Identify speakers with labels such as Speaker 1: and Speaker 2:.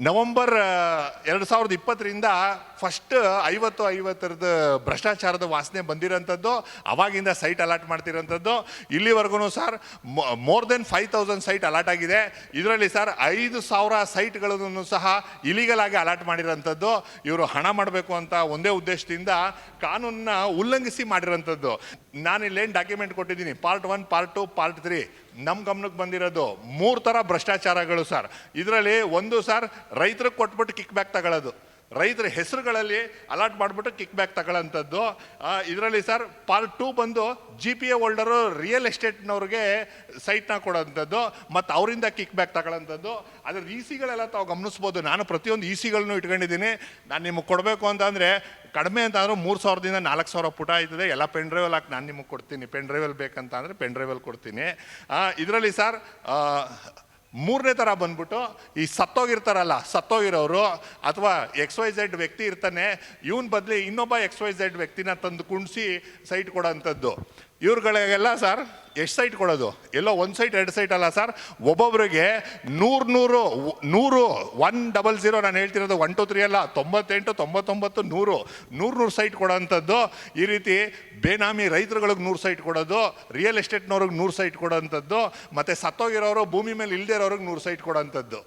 Speaker 1: November ಎರಡು ಸಾವಿರದ ಇಪ್ಪತ್ತರಿಂದ ಫಸ್ಟ್ ಐವತ್ತು, ಐವತ್ತರದ್ದು ಭ್ರಷ್ಟಾಚಾರದ ವಾಸನೆ ಬಂದಿರೋಂಥದ್ದು, ಅವಾಗಿಂದ ಸೈಟ್ ಅಲಾಟ್ ಮಾಡ್ತಿರೋಂಥದ್ದು. ಇಲ್ಲಿವರೆಗೂ sir more than five thousand site allot ಆಗಿದೆ. ಇದರಲ್ಲಿ ಸರ್ ಐದು ಸಾವಿರ ಸೈಟ್ಗಳನ್ನು ಸಹ ಇಲಿಗಲ್ ಆಗಿ ಅಲಾಟ್ ಮಾಡಿರೋಂಥದ್ದು. ಇವರು ಹಣ ಮಾಡಬೇಕು ಅಂತ ಒಂದೇ ಉದ್ದೇಶದಿಂದ ಕಾನೂನನ್ನ ಉಲ್ಲಂಘಿಸಿ ಮಾಡಿರೋಂಥದ್ದು. ನಾನು ಇಲ್ಲೇನು ಡಾಕ್ಯುಮೆಂಟ್ ಕೊಟ್ಟಿದ್ದೀನಿ? Part one part two part three ನಮ್ಮ ಗಮನಕ್ಕೆ ಬಂದಿರೋದು ಮೂರು ಥರ ಭ್ರಷ್ಟಾಚಾರಗಳು ಸರ್ ಇದರಲ್ಲಿ ಒಂದು ಸರ್ ರೈತರಿಗೆ ಕೊಟ್ಬಿಟ್ಟು ಕಿಕ್ ಬ್ಯಾಕ್ ತಗೊಳ್ಳೋದು ರೈತರ ಹೆಸರುಗಳಲ್ಲಿ ಅಲಾಟ್ ಮಾಡಿಬಿಟ್ಟು ಕಿಕ್ ಬ್ಯಾಕ್ ತಗೊಳ್ಳೋಂಥದ್ದು. ಇದರಲ್ಲಿ ಸರ್ ಪಾರ್ಟ್ ಟೂ ಬಂದು G P A holder real ಎಸ್ಟೇಟ್ನವ್ರಿಗೆ ಸೈಟ್ನ ಕೊಡೋಂಥದ್ದು, ಮತ್ತು ಅವರಿಂದ ಕಿಕ್ ಬ್ಯಾಕ್ ತಗೊಳ್ಳೋಂಥದ್ದು. ಅದರ ಇ ಸಿಗಳೆಲ್ಲ ತಾವು ಗಮನಿಸ್ಬೋದು. ನಾನು ಪ್ರತಿಯೊಂದು ಇ ಸಿಗಳನ್ನು ಇಟ್ಕೊಂಡಿದ್ದೀನಿ. ನಾನು ನಿಮಗೆ ಕೊಡಬೇಕು ಅಂತಂದರೆ, ಕಡಿಮೆ ಅಂತ ಅಂದ್ರೆ ಮೂರು ಸಾವಿರದಿಂದ ನಾಲ್ಕು ಸಾವಿರ ಪುಟ ಆಯ್ತದೆ. ಎಲ್ಲ ಪೆನ್ ಡ್ರೈವಲ್ಲಿ ಹಾಕಿ ನಾನು ನಿಮಗೆ ಕೊಡ್ತೀನಿ. ಪೆನ್ ಡ್ರೈವಲ್ಲಿ ಬೇಕಂತ ಅಂದರೆ ಪೆನ್ ಡ್ರೈವಲ್ಲಿ ಕೊಡ್ತೀನಿ. ಇದರಲ್ಲಿ ಸರ್ ಮೂರನೇ ಥರ ಬಂದ್ಬಿಟ್ಟು, ಈ ಸತ್ತೋಗಿರ್ತಾರಲ್ಲ, ಸತ್ತೋಗಿರೋರು, ಅಥವಾ ಎಕ್ಸ್ ವೈ ಝೆಡ್ ವ್ಯಕ್ತಿ ಇರ್ತಾನೆ, ಇವನ್ ಬದಲಿ ಇನ್ನೊಬ್ಬ ಎಕ್ಸ್ ವೈ ಝೆಡ್ ವ್ಯಕ್ತಿನ ತಂದು ಕುಣಿಸಿ ಸೈಟ್ ಕೊಡೋಂಥದ್ದು. ಇವ್ರುಗಳಿಗೆಲ್ಲ ಸರ್, ಎಷ್ಟು ಸೈಟ್ ಕೊಡೋದು? ಎಲ್ಲೋ ಒಂದು ಸೈಟ್ ಎರಡು ಸೈಟ್ ಅಲ್ಲ ಸರ್. ಒಬ್ಬೊಬ್ಬರಿಗೆ ನೂರು ನೂರು ನೂರು ಒನ್ ಡಬಲ್ ಜೀರೋ ನಾನು ಹೇಳ್ತಿರೋದು ಒನ್ ಟು ತ್ರೀ ಅಲ್ಲ. ತೊಂಬತ್ತೆಂಟು, ತೊಂಬತ್ತೊಂಬತ್ತು, ನೂರು. ನೂರು ನೂರು ಸೈಟ್ ಕೊಡೋಂಥದ್ದು. ಈ ರೀತಿ ಬೇನಾಮಿ ರೈತರುಗಳಿಗೆ ನೂರು ಸೈಟ್ ಕೊಡೋದು. ರಿಯಲ್ ಎಸ್ಟೇಟ್ನವ್ರಿಗೆ ನೂರು ಸೈಟ್ ಕೊಡೋಂಥದ್ದು. ಮತ್ತು ಸತ್ತೋಗಿರೋರು ಭೂಮಿ ಮೇಲೆ ಇಲ್ಲದೇ ಇರೋರಿಗೆ ನೂರು ಸೈಟ್ ಕೊಡೋಂಥದ್ದು.